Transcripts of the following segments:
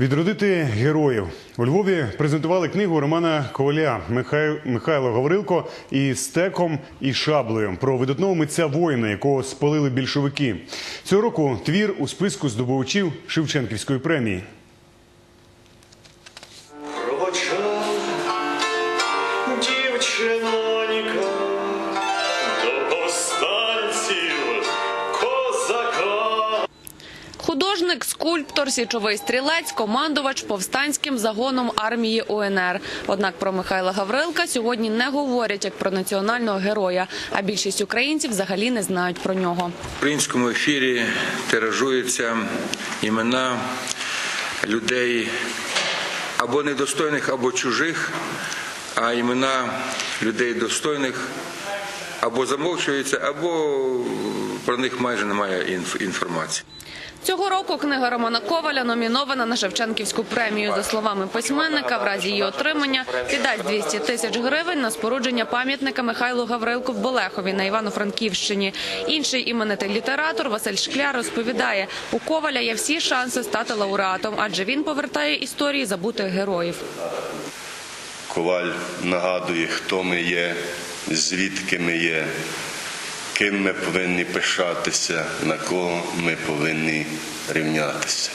Відродити героїв у Львові презентували книгу Романа Коваля Михай... Михайло Гаврилко із стеком і шаблею про видатного митця воїна, якого спалили більшовики. Цього року твір у списку здобувачів Шевченківської премії. Проводжала Художник, скульптор, січовий стрілець, командувач повстанським загоном армії УНР. Однак про Михайла Гаврилка сьогодні не говорять як про національного героя, а більшість українців взагалі не знають про нього. В українському ефірі тиражуються імена людей або недостойних, або чужих, а імена людей достойних або замовчуються, або про них майже немає інф- інформації. Цього року книга Романа Коваля номінована на Шевченківську премію. За словами письменника, в разі її отримання віддасть 200 тисяч гривень на спорудження пам'ятника Михайлу Гаврилку в Болехові на Івано-Франківщині. Інший іменитий літератор Василь Шкляр розповідає, у Коваля є всі шанси стати лауреатом, адже він повертає історії забутих героїв. Коваль нагадує, хто ми є, звідки ми є, ким ми повинні пишатися, на кого ми повинні рівнятися.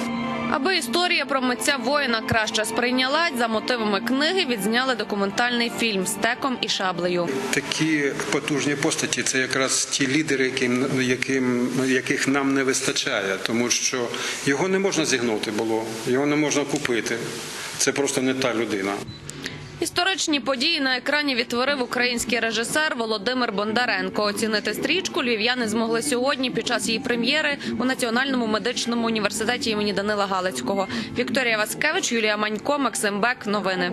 Аби історія про митця воїна краще сприйнялась, за мотивами книги відзняли документальний фільм «Стеком і шаблею». Такі потужні постаті це якраз ті лідери, яким, яким, яких нам не вистачає, тому що його не можна зігнути було, його не можна купити. Це просто не та людина. Історичні події на екрані відтворив український режисер Володимир Бондаренко. Оцінити стрічку львів'яни змогли сьогодні під час її прем'єри у Національному медичному університеті імені Данила Галицького. Вікторія Васкевич, Юлія Манько, Максим Бек. Новини.